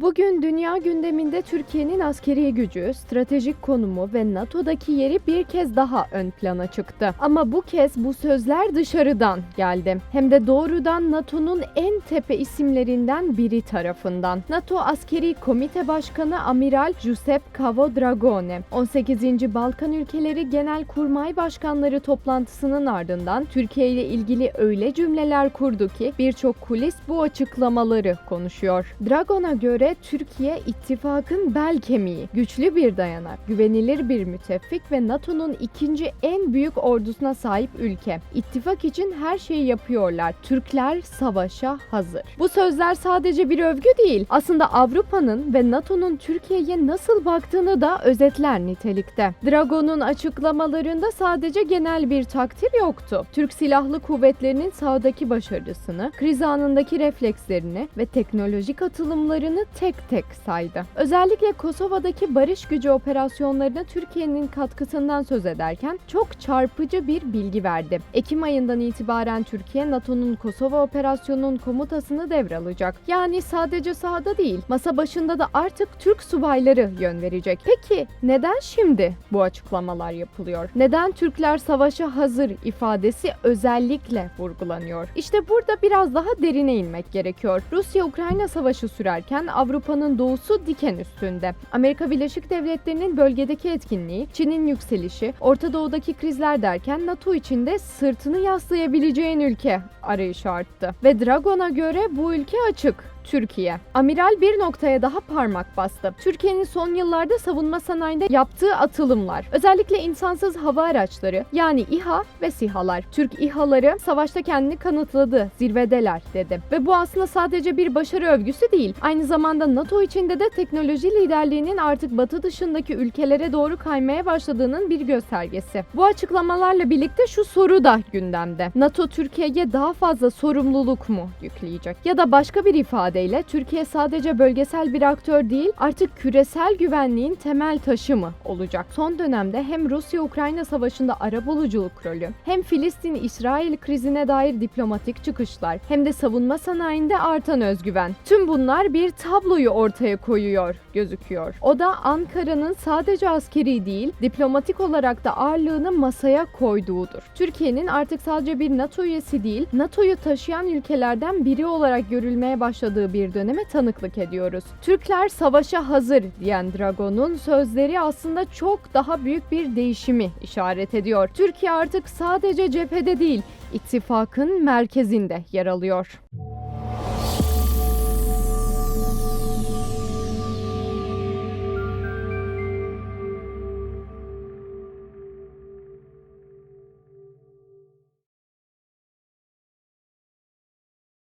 Bugün dünya gündeminde Türkiye'nin askeri gücü, stratejik konumu ve NATO'daki yeri bir kez daha ön plana çıktı. Ama bu kez bu sözler dışarıdan geldi. Hem de doğrudan NATO'nun en tepe isimlerinden biri tarafından. NATO Askeri Komite Başkanı Amiral Giuseppe Cavo-Dragone, 18. Balkan Ülkeleri Genel Kurmay Başkanları toplantısının ardından Türkiye ile ilgili öyle cümleler kurdu ki birçok kulis bu açıklamaları konuşuyor. Dragon'a göre Türkiye ittifakın bel kemiği, güçlü bir dayanak, güvenilir bir müttefik ve NATO'nun ikinci en büyük ordusuna sahip ülke. İttifak için her şeyi yapıyorlar. Türkler savaşa hazır. Bu sözler sadece bir övgü değil. Aslında Avrupa'nın ve NATO'nun Türkiye'ye nasıl baktığını da özetler nitelikte. Dragon'un açıklamalarında sadece genel bir takdir yoktu. Türk Silahlı Kuvvetleri'nin sahadaki başarısını, kriz anındaki reflekslerini ve teknolojik atılımlarını tek tek saydı. Özellikle Kosova'daki barış gücü operasyonlarına Türkiye'nin katkısından söz ederken çok çarpıcı bir bilgi verdi. Ekim ayından itibaren Türkiye NATO'nun Kosova operasyonunun komutasını devralacak. Yani sadece sahada değil, masa başında da artık Türk subayları yön verecek. Peki neden şimdi bu açıklamalar yapılıyor? Neden Türkler savaşa hazır ifadesi özellikle vurgulanıyor? İşte burada biraz daha derine inmek gerekiyor. Rusya-Ukrayna savaşı sürerken Avrupa'nın doğusu diken üstünde. Amerika Birleşik Devletleri'nin bölgedeki etkinliği, Çin'in yükselişi, Orta Doğu'daki krizler derken NATO içinde sırtını yaslayabileceğin ülke arayışı arttı. Ve Dragon'a göre bu ülke açık. Türkiye. Amiral bir noktaya daha parmak bastı. Türkiye'nin son yıllarda savunma sanayinde yaptığı atılımlar, özellikle insansız hava araçları yani İHA ve SİHA'lar. Türk İHA'ları savaşta kendini kanıtladı, zirvedeler dedi. Ve bu aslında sadece bir başarı övgüsü değil, aynı zamanda NATO içinde de teknoloji liderliğinin artık batı dışındaki ülkelere doğru kaymaya başladığının bir göstergesi. Bu açıklamalarla birlikte şu soru da gündemde. NATO Türkiye'ye daha fazla sorumluluk mu yükleyecek? Ya da başka bir ifade ifadeyle Türkiye sadece bölgesel bir aktör değil, artık küresel güvenliğin temel taşı mı olacak? Son dönemde hem Rusya-Ukrayna savaşında arabuluculuk rolü, hem Filistin-İsrail krizine dair diplomatik çıkışlar, hem de savunma sanayinde artan özgüven. Tüm bunlar bir tabloyu ortaya koyuyor gözüküyor. O da Ankara'nın sadece askeri değil, diplomatik olarak da ağırlığını masaya koyduğudur. Türkiye'nin artık sadece bir NATO üyesi değil, NATO'yu taşıyan ülkelerden biri olarak görülmeye başladığı bir döneme tanıklık ediyoruz. Türkler savaşa hazır diyen Dragon'un sözleri aslında çok daha büyük bir değişimi işaret ediyor. Türkiye artık sadece cephede değil, ittifakın merkezinde yer alıyor.